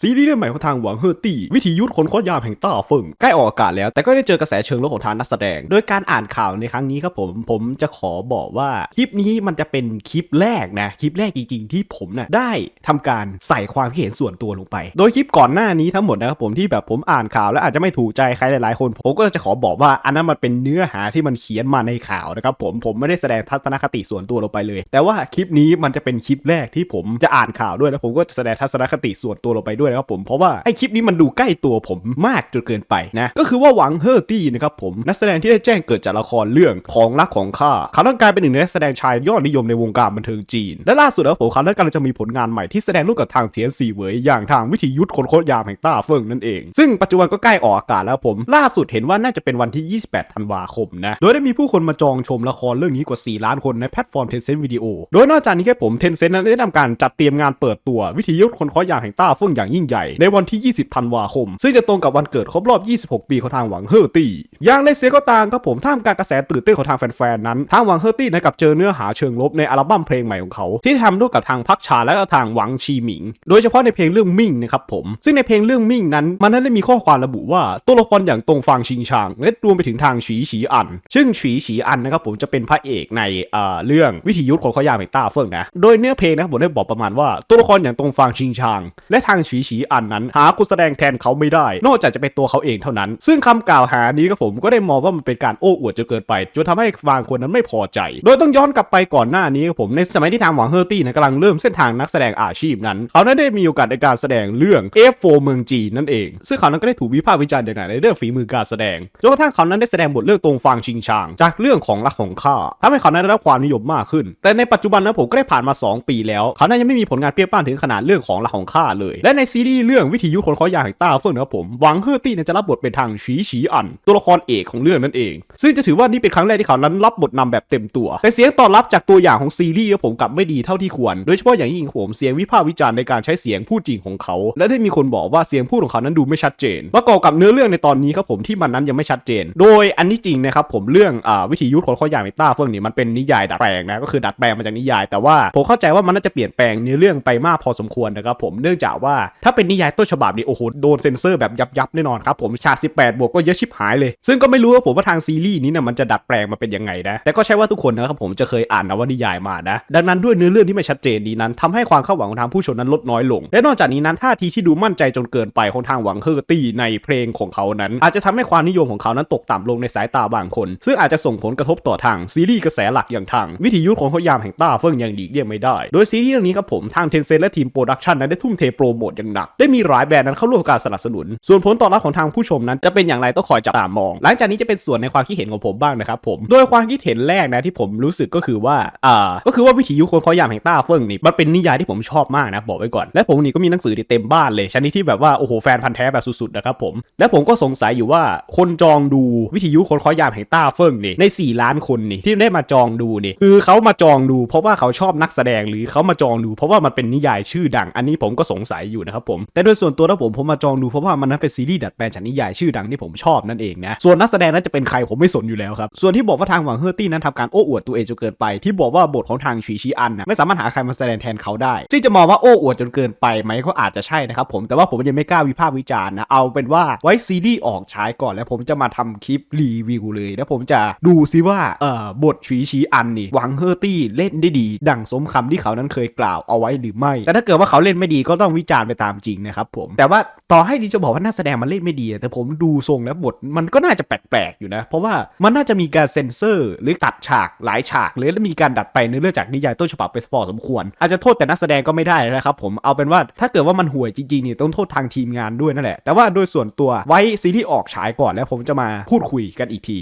ซีรีส์เรื่องใหม่ของทางหวังเฮอร์ตี้ วิธียุทธคนโคตรยามแห่งต้าเฟิงใกล้ออกอากาศแล้ว แต่ก็ได้เจอกระแสเชิงลบของทางนักแสดง โดยการอ่านข่าวในครั้งนี้ครับผม ผมจะขอบอกว่า คลิปนี้มันจะเป็นคลิปแรกนะ คลิปแรกจริงๆ ที่ผมนะ่ะได้ทำการใส่ความคิดเห็นส่วนตัวลงไป โดยคลิปก่อนหน้านี้ทั้งหมดนะครับผมที่แบบผมอ่านข่าวแล้วอาจจะไม่ถูกใจใครหลายๆ คน ผมก็จะขอบอกว่าอันนั้นมันเป็นเนื้อหาที่มันเขียนมาในข่าวนะครับผมผมไม่ได้แสดงทัศนคติส่วนตัวลงไปเลย แต่ว่าคลิปนี้มันจะเป็นคลิปแรกที่ผมจะอ่านข่าวด้วยแล้วผมก็จะแสดงทัศนคติส่วนตัวลงไปด้วยนะครับผมเพราะว่าไอคลิปนี้มันดูใกล้ตัวผมมากจนเกินไปนะก็คือว่าหวังเฮอร์ตี้นะครับผมนักแสดงที่ได้แจ้งเกิดจากละครเรื่องของรักของข้าเขาต้องกลายเป็นหนึ่งในนักแสดงชายยอดนิยมในวงการบันเทิงจีน และล่าสุดแล้วผมเขาได้กำลังจะมีผลงานใหม่ที่แสดงร่วมกับทางเทียนซีเวยอย่างทางวิธียุทธคนโคตรยามแห่งต้าเฟิงนั่นเอง ซึ่งปัจจุบันก็ใกล้ออกอากาศแล้วผมล่าสุดเห็นว่าน่าจะเป็นวันที่ 28 ธันวาคมนะโดยได้มีผู้คนมาจองชมละครเรื่องนี้กว่า 4 ล้านคนในแพลตฟอร์ม Tencent Video โดยนอกจากนี้แค่ผม Tencent นั้นได้ทำการจัดเตรียมงานเปิดตัววิทยุคนข้อยางแห่งต้าเฟิงอย่างยิ่งใหญ่ในวันที่ 20 ธันวาคม ซึ่งจะตรงกับวันเกิดครบรอบ 26 ปีของทางหวังเฮอร์ตี้อย่างไรเสียก็ตามครับผมท่ามกลางกระแสตื่นเต้นของทางแฟนๆนั้น ทางหวังเฮอร์ตี้นะกับเจอเนื้อหาเชิงลบในอัลบั้มเพลงใหม่ของเขา ที่ทำร่วมกับทางพักชาและก็ทางหวังชีหมิง โดยเฉพาะในเพลงเรื่องมิ่งนะครับผม ซึ่งในเพลงเรื่องมิ่งนั้นมันนั้นได้มีข้อความระบุว่าตัวละครอย่างตงฟางชิงชางและรวมไปถึงทางฉีฉีอัน ซึ่งฉีฉีอันนะครับผมจะเป็นพระเอกในเอ่อเรื่องวิทยุทธคนขอยาวแห่งต้าเฟิงนะ โดยเนื้อเพลงนะครับผมได้บอกประมาณว่าตัวละครอย่างตงฟางชิงชาง และทางฉีฉีอันนั้น หาคนแสดงแทนเขาไม่ได้ นอกจากจะเป็นตัวเขาเองเท่านั้น ซึ่งคำกล่าวหานี้ครับผมก็ได้มองว่ามันเป็นการโอ้อวดจนเกินไปจนทำให้บางคนนั้นไม่พอใจ โดยต้องย้อนกลับไปก่อนหน้านี้ผมในสมัยที่ทางหวังเฮอร์ตี้นะกำลังเริ่มเส้นทางนักแสดงอาชีพนั้นเขานั้นได้มีโอกาสในการแสดงเรื่อง F4 เมืองจีนนั่นเอง ซึ่งเขานั้นก็ได้ถูกวิพากษ์วิจารณ์อย่างหนักในเรื่องฝีมือการแสดงจนกระทั่งเขานั้นได้แสดงบทเรื่องตรงฟางชิงชาง จากเรื่องของรักของข้าทำให้เขานั้นได้รับความนิยมมากขึ้น แต่ในปัจจุบันนะผมก็ได้ผ่านมา 2 ปีแล้ว เขานั้นยังไม่มีผลงานเปรียงป้านถึงขนาดเรื่องของรักของข้าเลย และในซีรีส์เรื่องวิทยุคนขอยางแห่งต้าเฟิงนะครับผมหวังเฮอร์ตี้เนจะรับบทเป็นทางฉีฉีอัน ตัวละครเอกของเรื่องนั่นเอง ซึ่งจะถือว่านี่เป็นครั้งแรกที่เขานั้นรับบทนำแบบเต็มตัว แต่เสียงตอบรับจากตัวอย่างของซีรีส์ครับผมกลับไม่ดีเท่าที่ควร โดยเฉพาะอย่างยิ่งผมเสียงวิพากษ์วิจารณ์ในการใช้เสียงพูดจริงของเขา และได้มีคนบอกว่าเสียงพูดของเขานั้นดูไม่ชัดเจนประกอบกับเนื้อเรื่องในตอนนี้ครับผมที่มันนั้นยังไม่ชัดเจน โดยอันนี้จริงนะครับผมเรื่องอ่าวิธียุทธคนข้อยางในต้าเฟิงนี่มันเป็นนิยายดัดแปลงนะก็คือดัดแปลงมาจากนิยาย แต่ว่าผมเข้าใจว่ามันน่าจะเปลี่ยนแปลงเนื้อเรื่องไปมากพอสมควรนะครับผมเนื่องจากว่าถ้าเป็นนิยายต้นฉบับนี่โอ้โหโดนเซ็นเซอร์แบบยับยับๆแน่นอนครับผมฉาก18 บวกก็เยอะชิบหายเลย ซึ่งก็ไม่รู้ว่าผมว่าทางซีรีส์นี้นี่ยมันจะดัดแปลงมาเป็นยังไงนะ แต่ก็ใช่ว่าทุกคนนะครับผมจะเคยอ่านนวนิยายมานะ ดังนั้นด้วยเนื้อเรื่องที่ไม่ชัดเจนนี้นั้นทำให้ความคาดหวังของทางผู้ชมนั้นลดน้อยลง และนอกจากนี้นั้นท่าทีที่ดูมั่นใจจนเกินไปของทางหวังเฮอร์ตี้ในเพลงของเขานั้น อาจจะทำให้ความนิยมของเขานั้นตกต่ำลงในสายตาบางคน ซึ่งอาจจะส่งผลกระทบต่อทางซีรีส์กระแสหลักอย่างทาง วิทยุของเขายามแห่งต้าเฟิงอย่างหลีกเลี่ยงไม่ได้ โดยซีรีส์เรื่องนี้ครับผมทางเทนเซนและทีมโปรดักชันนั้นได้ทุ่มเทโปรโมทอย่างหนัก ได้มีหลายแบรนด์นั้นเข้าร่วมการสนับสนุน ส่วนผลตอบรับของทางผู้ชมนั้นจะเป็นอย่างไรต้องคอยจับตามอง หลังจากนี้จะเป็นส่วนในความคิดเห็นของผมบ้างนะครับผม โดยความคิดเห็นแรกนะที่ผมรู้สึกก็คือว่าอ่าก็คือว่าวิถียุคคนขอยามแห่งต้าเฟิงนี่มันเป็นนิยายที่ผมชอบมากนะบอกไว้ก่อน และผมนี่ก็มีหนังสือเต็มบ้านเลยชนิดที่แบบว่าโอ้โหแฟนพันธ์แท้แบบสุดๆนะครับผม และผมก็สงสัยอยู่ว่าคนจองดูวิทยุคนขอยามแห่งต้าเฟิงนี่ใน 4 ล้านคนนี่ที่ได้มาจองดูนี่คือเขามาจองดู เพราะว่าเขาชอบนักแสดงหรือเขามาจองดู เพราะว่ามันเป็นนิยายชื่อดังอันนี้ผมก็สงสัยอยู่นะครับผม แต่โดยส่วนตัวแล้วผมผมมาจองดูเพราะว่ามันนั้นเป็นซีรีส์ดัดแปลงจากนิยายชื่อดังที่ผมชอบนั่นเองนะ ส่วนนักแสดงนั้นจะเป็นใครผมไม่สนอยู่แล้วครับ ส่วนที่บอกว่าทางหวังเฮอร์ตี้นั้นทำการโอ้อวดตัวเองจนเกินไป ที่บอกว่าบทของทางชีชีอันนะไม่สามารถหาใครมาแสดงแทนเขาได้ ซึ่งจะมองว่าโอ้อวดจนเกินไปไหมก็อาจจะใช่นะครับผมแต่ว่าผมยังไม่กล้าวิพากษ์วิจารณ์นะเอาเป็นว่าไว้ซีรีส์ออกฉายก่อนแล้วผมจะมาทำคลิปรีวิวเลยแล้วผมจะดูซิว่าเอ่อบทชีชีอันนี่หวังเฮอร์ตี้เล่นได้ดี ดังสมคำที่เขานั้นเคยกล่าวเอาไว้หรือไม่แต่ถ้าเกิดว่าเขาเล่นไม่ดีก็ต้องวิจารณ์ไปตามามจริงนะครับผมแต่ว่าต่อให้ดีจะบอกว่านักแสดงมันเล่นไม่ดีแต่ผมดูทรงแล้วบทมันก็น่าจะแปลกๆอยู่นะ เพราะว่ามันน่าจะมีการเซ็นเซอร์ หรือตัดฉากหลายฉากเลยแล้วมีการดัดไปในเรื่องจากนิยายต้นฉบับไปพอสมควร อาจจะโทษแต่นักแสดงก็ไม่ได้นะครับผมเอาเป็นว่าถ้าเกิดว่ามันห่วยจริงๆเนี่ยต้องโทษทางทีมงานด้วยนั่นแหละแต่ว่าโดยส่วนตัวไว้ซีรีส์ออกฉายก่อนแล้วผมจะมาพูดคุยกันอีกที